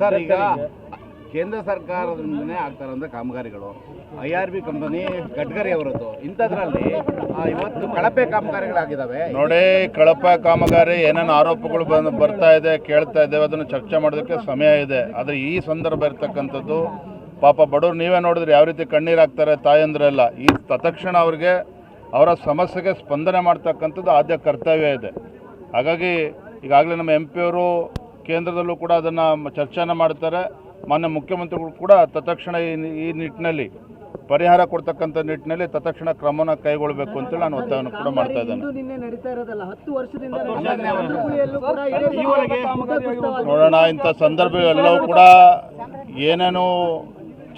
Sir ಈಗ ಕೇಂದ್ರ ಸರ್ಕಾರದಿಂದನೇ ಆಗ್ತಾರಂತ ಕಾಮಗಾರಿಗಳು. I R B company Gadkari ಅವರದ್ದು. ಇಂಥದ್ರಲ್ಲಿ ಆ, ಇವತ್ತು ಕಳಪೆ ಕಾಮಗಾರಿಗಳಾಗಿದ್ದಾವೆ. ನೋಡಿ ಕಳಪೆ ಕಾಮಗಾರಿ ಏನೇನು ಆರೋಪಗಳು ಬಂದು ಬರ್ತಾ ಇದೆ ಕೇಳ್ತಾ ಇದ್ದೇವೆ ಅದನ್ನು ಚರ್ಚೆ ಮಾಡೋದಕ್ಕೆ ಸಮಯ ಇದೆ. ಆದರೆ ಈ ಸಂದರ್ಭ ಇರ್ತಕ್ಕಂಥದ್ದು ಪಾಪ ಬಡವರು ನೀವೇ ನೋಡಿದ್ರೆ ಯಾವ ರೀತಿ ಕಣ್ಣೀರು ಹಾಕ್ತಾರೆ ತಾಯಂದ್ರೆಲ್ಲ. ಈ ತತ್ಕ್ಷಣ ಅವ್ರಿಗೆ ಅವರ ಸಮಸ್ಯೆಗೆ ಸ್ಪಂದನೆ ಮಾಡ್ತಕ್ಕಂಥದ್ದು ಆದ್ಯ ಕರ್ತವ್ಯ ಇದೆ. ಹಾಗಾಗಿ ಈಗಾಗಲೇ ನಮ್ಮ ಎಂ ಪಿಯವರು ಕೇಂದ್ರದಲ್ಲೂ ಕೂಡ ಅದನ್ನು ಚರ್ಚೆನ ಮಾಡ್ತಾರೆ ಮಾನ್ಯ ಮುಖ್ಯಮಂತ್ರಿಗಳು ಕೂಡ ತತ್ಕ್ಷಣ ಈ ಈ ನಿಟ್ಟಿನಲ್ಲಿ ಪರಿಹಾರ ಕೊಡ್ತಕ್ಕಂಥ ನಿಟ್ಟಿನಲ್ಲಿ ತತ್ಕ್ಷಣ ಕ್ರಮನ ಕೈಗೊಳ್ಳಬೇಕು ಅಂತೇಳಿ ನಾನು ಒತ್ತಾಯವನ್ನು ಕೂಡ ಮಾಡ್ತಾ ಇದ್ದೇನೆ. ಇಂದು ನಿನ್ನೆ ನಡೀತಾ ಇರೋದಲ್ಲ ಹತ್ತು ವರ್ಷದಿಂದ ನಡೀತಾ ಇದೆ. ಕೂಡ ನೋಡೋಣ ಇಂಥ ಸಂದರ್ಭ ಎಲ್ಲವೂ ಕೂಡ ಏನೇನು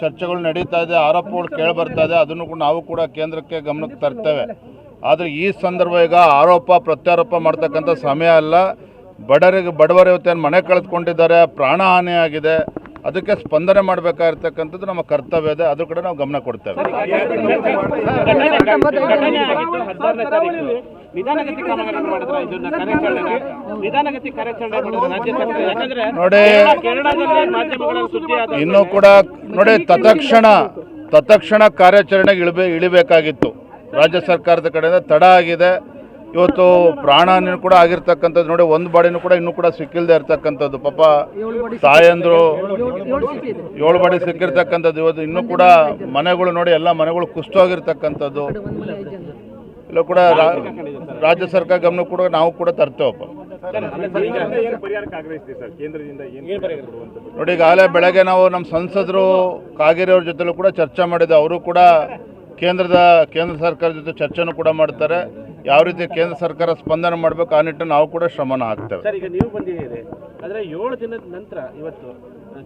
ಚರ್ಚೆಗಳು ನಡೀತಾ ಇದೆ ಆರೋಪಗಳು ಕೇಳಿ ಬರ್ತಾ ಇದೆ ಅದನ್ನು ಕೂಡ ನಾವು ಕೂಡ ಕೇಂದ್ರಕ್ಕೆ ಗಮನಕ್ಕೆ ತರ್ತೇವೆ. ಆದರೆ ಈ ಸಂದರ್ಭ ಈಗ ಆರೋಪ ಪ್ರತ್ಯಾರೋಪ ಮಾಡ್ತಕ್ಕಂಥ ಸಮಯ ಅಲ್ಲ. ಬಡವರಿಗೆ ಬಡವರ ಇವತ್ತೇನು ಮನೆ ಕಳೆದುಕೊಂಡಿದ್ದಾರೆ ಪ್ರಾಣಹಾನಿ ಆಗಿದೆ ಅದಕ್ಕೆ ಸ್ಪಂದನೆ ಮಾಡಬೇಕಾಗಿರ್ತಕ್ಕಂಥದ್ದು ನಮ್ಮ ಕರ್ತವ್ಯ ಇದೆ ಅದ್ರ ಕಡೆ ನಾವು ಗಮನ ಕೊಡ್ತೇವೆ. ನೋಡಿ ಇನ್ನೂ ಕೂಡ ನೋಡಿ ತತ್ಕ್ಷಣ ತತ್ಕ್ಷಣ ಕಾರ್ಯಾಚರಣೆಗೆ ಇಳಿಬೇ ಇಳಿಬೇಕಾಗಿತ್ತು. ರಾಜ್ಯ ಸರ್ಕಾರದ ಕಡೆಯಿಂದ ತಡ ಆಗಿದೆ. ಇವತ್ತು ಪ್ರಾಣಹಾನಿ ಕೂಡ ಆಗಿರ್ತಕ್ಕಂಥದ್ದು ನೋಡಿ, ಒಂದು ಬಾಡಿನೂ ಕೂಡ ಇನ್ನೂ ಕೂಡ ಸಿಕ್ಕಿಲ್ಲದೆ ಇರ್ತಕ್ಕಂಥದ್ದು. ಪಾಪ ತಾಯಂದ್ರು ಏಳು ಬಾಡಿ ಸಿಕ್ಕಿರ್ತಕ್ಕಂಥದ್ದು. ಇವತ್ತು ಇನ್ನೂ ಕೂಡ ಮನೆಗಳು ನೋಡಿ, ಎಲ್ಲ ಮನೆಗಳು ಕುಸ್ತೋಗಿರ್ತಕ್ಕಂಥದ್ದು ಇಲ್ಲ ಕೂಡ ರಾಜ್ಯ ಸರ್ಕಾರ ಗಮನ ಕೂಡ, ನಾವು ಕೂಡ ತರ್ತೇವಪ್ಪ. ನೋಡಿ, ಈಗಾಗಲೇ ಬೆಳಗ್ಗೆ ನಾವು ನಮ್ಮ ಸಂಸದರು ಕಾಗೇರಿ ಅವ್ರ ಜೊತೆಲೂ ಕೂಡ ಚರ್ಚೆ ಮಾಡಿದ್ದೆ ಅವರು ಕೂಡ ಕೇಂದ್ರದ, ಕೇಂದ್ರ ಸರ್ಕಾರದ ಜೊತೆ ಚರ್ಚೆನೂ ಕೂಡ ಮಾಡ್ತಾರೆ. ಯಾವ ರೀತಿ ಕೇಂದ್ರ ಸರ್ಕಾರ ಸ್ಪಂದನೆ ಮಾಡಬೇಕು ಆ ನಿಟ್ಟು ನಾವು ಕೂಡ ಶ್ರಮನ ಹಾಕ್ತೇವೆ. ಸರ್ ಈಗ ನೀವು ಬಂದಿದ್ದೀರಿ. ಆದರೆ ಏಳು ದಿನದ ನಂತರ ಇವತ್ತು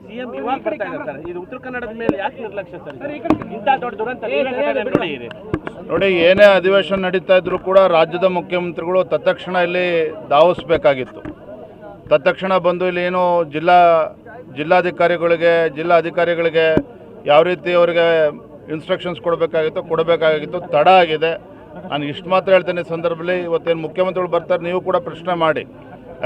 ಸಿಎಂ ಇವಾಗ ಬರ್ತಾ ಇದ್ದಾರೆ ಸರ್. ಇದು ಉತ್ತರ ಕನ್ನಡದ ಮೇಲೆ ಯಾಕೆ ನಿರ್ಲಕ್ಷ್ಯ ಸರ್ ಇಂಥ ದೊಡ್ಡ ದುರಂತ ನೋಡಿ ಏನೇ ಅಧಿವೇಶನ ನಡೀತಾ ಇದ್ರು ಕೂಡ ರಾಜ್ಯದ ಮುಖ್ಯಮಂತ್ರಿಗಳು ತತ್ಕ್ಷಣ ಇಲ್ಲಿ ಧಾವಿಸ್ಬೇಕಾಗಿತ್ತು. ತತ್ಕ್ಷಣ ಬಂದು ಇಲ್ಲಿ ಏನು ಜಿಲ್ಲಾ ಜಿಲ್ಲಾಧಿಕಾರಿಗಳಿಗೆ ಜಿಲ್ಲಾ ಅಧಿಕಾರಿಗಳಿಗೆ ಯಾವ ರೀತಿ ಅವರಿಗೆ ಇನ್ಸ್ಟ್ರಕ್ಷನ್ಸ್ ಕೊಡಬೇಕಾಗಿತ್ತು ಕೊಡಬೇಕಾಗಿತ್ತು ತಡ ಆಗಿದೆ. ನಾನು ಇಷ್ಟು ಮಾತ್ರ ಹೇಳ್ತೇನೆ ಸಂದರ್ಭದಲ್ಲಿ. ಇವತ್ತೇನು ಮುಖ್ಯಮಂತ್ರಿಗಳು ಬರ್ತಾರೆ, ನೀವು ಕೂಡ ಪ್ರಶ್ನೆ ಮಾಡಿ.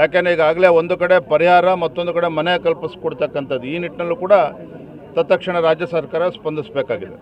ಯಾಕೆಂದರೆ ಈಗಾಗಲೇ ಒಂದು ಕಡೆ ಪರಿಹಾರ, ಮತ್ತೊಂದು ಕಡೆ ಮನೆ ಕಲ್ಪಿಸ್ಕೊಡ್ತಕ್ಕಂಥದ್ದು. ಈ ನಿಟ್ಟಿನಲ್ಲೂ ಕೂಡ ತತ್ಕ್ಷಣ ರಾಜ್ಯ ಸರ್ಕಾರ ಸ್ಪಂದಿಸಬೇಕಾಗಿದೆ.